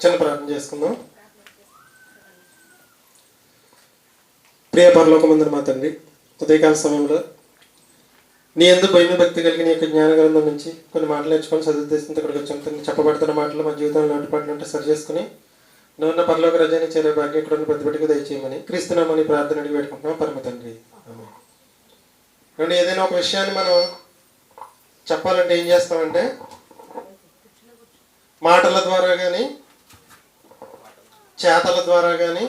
చిన్న ప్రార్థన చేసుకుందాం. ప్రియ పరలోకమందున మా తండ్రి ఉదయకాల సమయంలో నీ ఎందుకు భయమి భక్తి కలిగి నీ యొక్క జ్ఞాన గ్రంథం నుంచి కొన్ని మాటలు నేర్చుకొని చదువుతేసింది ఇక్కడికి వచ్చాం. చెప్పబడుతున్న మాటలు మా జీవితంలో నాటుపాట్లు ఉంటే సరి చేసుకుని నువ్వున్న పరలోక రజాన్ని చేరే భాగ్యం ఇక్కడ ఉన్న ప్రతిభటికి దయచేయమని క్రీస్తున్నామని ప్రార్థన అడిగి పెట్టుకుంటున్నాం పరమ తండ్రి రెండు ఏదైనా ఒక విషయాన్ని మనం చెప్పాలంటే ఏం చేస్తామంటే మాటల ద్వారా కానీ చేతల ద్వారా కానీ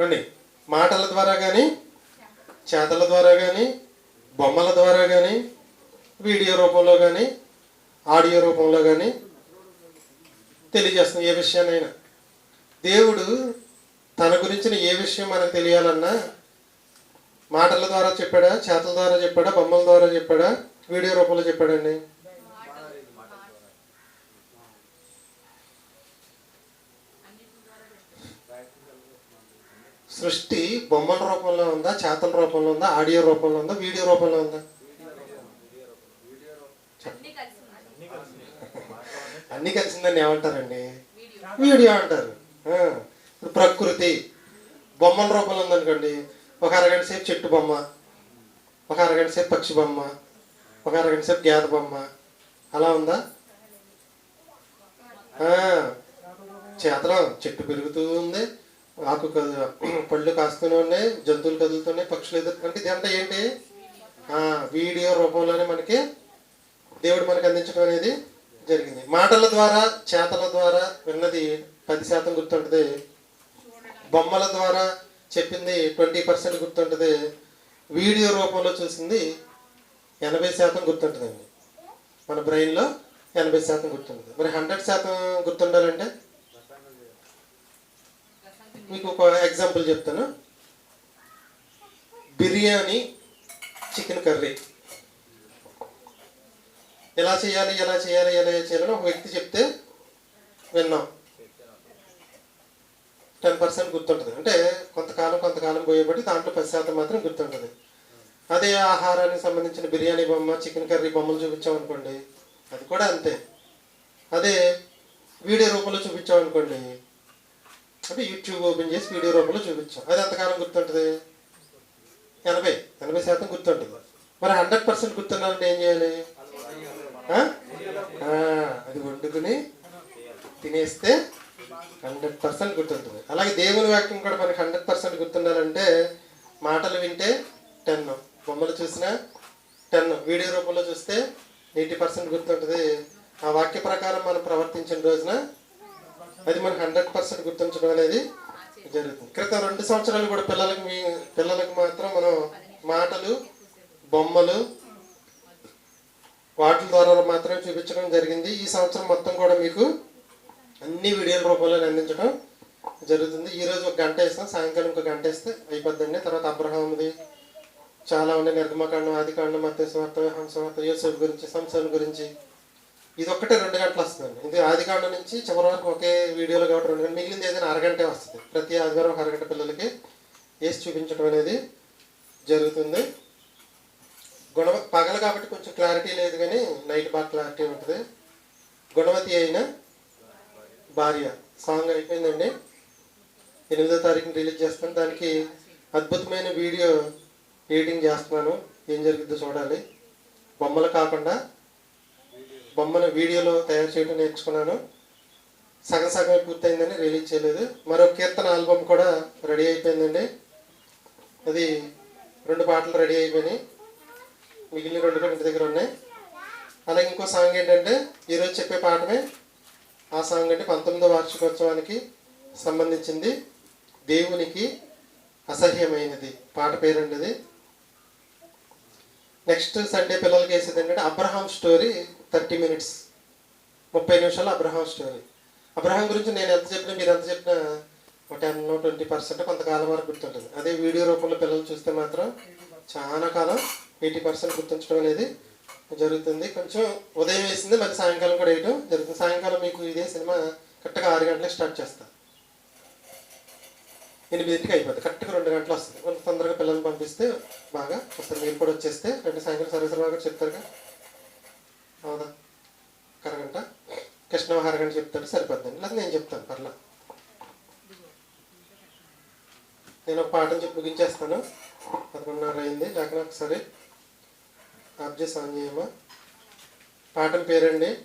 రండి. మాటల ద్వారా కానీ చేతల ద్వారా కానీ బొమ్మల ద్వారా కానీ వీడియో రూపంలో కానీ ఆడియో రూపంలో కానీ తెలియజేస్తుంది ఏ విషయాన్నైనా. దేవుడు తన గురించిన ఏ విషయం మనకు తెలియాలన్నా మాటల ద్వారా చెప్పాడా? చేతల ద్వారా చెప్పాడా? బొమ్మల ద్వారా చెప్పాడా? వీడియో రూపంలో చెప్పాడండి. సృష్టి బొమ్మల రూపంలో ఉందా? చేతల రూపంలో ఉందా? ఆడియో రూపంలో ఉందా? వీడియో రూపంలో ఉందా? అన్ని కలిసిందని ఏమంటారండి? వీడియో అంటారు. ప్రకృతి. బొమ్మల రూపంలో ఉందనుకోండి ఒక అరగంట సేపు చెట్టు బొమ్మ ఒక అరగంట సేపు పక్షి బొమ్మ ఒక అరగంట సేపు గేద బొమ్మ. అలా ఉందా? చేతనం చెట్టు పెరుగుతూ ఉంది ఆకు కదు పళ్ళు కాస్తూనే ఉన్నాయి జంతువులు కదులుతున్నాయి పక్షులు ఎదుర్కొంటే ఇదంతా ఏంటి? వీడియో రూపంలోనే మనకి దేవుడు మనకు అందించడం అనేది జరిగింది. మాటల ద్వారా చేతల ద్వారా విన్నది పది శాతం గుర్తుంటుంది. బొమ్మల ద్వారా చెప్పింది ట్వంటీ పర్సెంట్ గుర్తుంటుంది. వీడియో రూపంలో చూసింది ఎనభై శాతం గుర్తుంటుందండి. మన బ్రెయిన్లో ఎనభై శాతం గుర్తుంటుంది. మరి హండ్రెడ్ శాతం గుర్తుండాలంటే? మీకు ఒక ఎగ్జాంపుల్ చెప్తాను. Biryani chicken curry. ఎలా చేయాలి ఎలా చేయాలి ఎలా చేయాలని ఒక వ్యక్తి చెప్తే విన్నాం. టెన్ పర్సెంట్ గుర్తుంటుంది. అంటే కొంతకాలం కొంతకాలం పోయేబట్టి దాంట్లో పది శాతం మాత్రం గుర్తుంటుంది. అదే ఆహారానికి సంబంధించిన బిర్యానీ బొమ్మ చికెన్ కర్రీ బొమ్మలు చూపించామనుకోండి అది కూడా అంతే. అదే వీడియో రూపంలో చూపించామనుకోండి అంటే యూట్యూబ్ ఓపెన్ చేసి వీడియో రూపంలో చూపించాం. అది ఎంతకాలం గుర్తుంటుంది? ఎనభై ఎనభై శాతం గుర్తుంటుంది. మరి హండ్రెడ్ పర్సెంట్ గుర్తున్నారంటే ఏం చేయాలి? అది వండుకుని తినేస్తే హండ్రెడ్ పర్సెంట్ గుర్తుంటుంది. అలాగే దేవుని వాక్యం కూడా మనకి హండ్రెడ్ పర్సెంట్ గుర్తుండాలంటే మాటలు వింటే టెన్. బొమ్మలు చూసినా టెన్. వీడియో రూపంలో చూస్తే ఎయిటీ పర్సెంట్ గుర్తుంటుంది. ఆ వాక్య ప్రకారం మనం ప్రవర్తించిన రోజున అది మనకు హండ్రెడ్ పర్సెంట్ గుర్తుంచడం అనేది జరుగుతుంది. క్రితం రెండు సంవత్సరాలు కూడా పిల్లలకు మీ పిల్లలకు మాత్రం మనం మాటలు బొమ్మలు వాటి ద్వారా మాత్రమే చూపించడం జరిగింది. ఈ సంవత్సరం మొత్తం కూడా మీకు అన్ని వీడియోల రూపంలో అందించడం జరుగుతుంది. ఈరోజు ఒక గంట వేస్తాం. సాయంకాలం ఒక గంట వేస్తే అయిపోద్దండి. తర్వాత అబ్రహాంది చాలా ఉన్నాయి. నిర్గమకాండం ఆదికాండం మత్స్యవార్త హంసవార్త యోసేపు గురించి సంసన్ గురించి. ఇది ఒక్కటే రెండు గంటలు వస్తుందండి. ఇది ఆదికాండం నుంచి చివరి వరకు ఒకే వీడియోలో కాబట్టి రెండు గంటలు. మిగిలింది ఏదైనా అరగంటే వస్తుంది. ప్రతి ఆదివారం ఒక అరగంట పిల్లలకి వేసి చూపించడం అనేది జరుగుతుంది. గుణవ పగల కాబట్టి కొంచెం క్లారిటీ లేదు కానీ నైట్ బాగా క్లారిటీ ఉంటుంది. గుణవతి అయినా భార్య. సాంగ్ అయిపోయిందండి. ఎనిమిదో తారీఖున రిలీజ్ చేస్తాను. దానికి అద్భుతమైన వీడియో ఎడిటింగ్ చేస్తున్నాను. ఏం జరిగిద్దో చూడాలి. బొమ్మలు కాకుండా బొమ్మను వీడియోలో తయారు చేయడం నేర్చుకున్నాను. సగం సగం పూర్తయిందని రిలీజ్ చేయలేదు. మరో కీర్తన ఆల్బమ్ కూడా రెడీ అయిపోయిందండి. అది రెండు పాటలు రెడీ అయిపోయినాయి. మిగిలిన రెండు కూడా ఇంటి దగ్గర ఉన్నాయి. అలాగే ఇంకో సాంగ్ ఏంటంటే ఈరోజు చెప్పే పాటమే ఆ సాంగ్ అంటే పంతొమ్మిదో వార్షికోత్సవానికి సంబంధించింది. దేవునికి అసహ్యమైనది. పాట పేరుండేది. నెక్స్ట్ సండే పిల్లలకి వేసేది ఏంటంటే అబ్రహాం స్టోరీ థర్టీ మినిట్స్. ముప్పై నిమిషాలు అబ్రహాం స్టోరీ. అబ్రహాం గురించి నేను ఎంత చెప్పినా మీరు ఎంత చెప్పినా ఒక టెన్ ట్వంటీ పర్సెంట్ కొంతకాలం వరకు గుర్తుంటుంది. అదే వీడియో రూపంలో పిల్లలు చూస్తే మాత్రం చాలా కాలం ఎయిటీ పర్సెంట్ గుర్తుంచడం అనేది జరుగుతుంది. కొంచెం ఉదయం వేసింది మళ్ళీ సాయంకాలం కూడా వేయటం జరుగుతుంది. సాయంకాలం మీకు ఇదే సినిమా కరెక్ట్గా ఆరు గంటలకు స్టార్ట్ చేస్తాను ఎనిమిదింటికి అయిపోతుంది కరెక్ట్గా రెండు గంటలు వస్తుంది. కొంత తొందరగా పిల్లల్ని పంపిస్తే బాగా వస్తారు మీరు కూడా వచ్చేస్తే రెండు సాయంకాలం సరస్వరావు గారు చెప్తారుగా. అవునా? కరగంట కృష్ణ అరగంట చెప్తాడు సరిపోద్దండి. లేదా నేను చెప్తాను పర్లా. నేను ఒక పాటను చెప్పి ముగించేస్తాను. పదకొండున్నర అయింది. లేకపోతే ఒకసారి అబ్జ చేసి పాఠం పేరండి?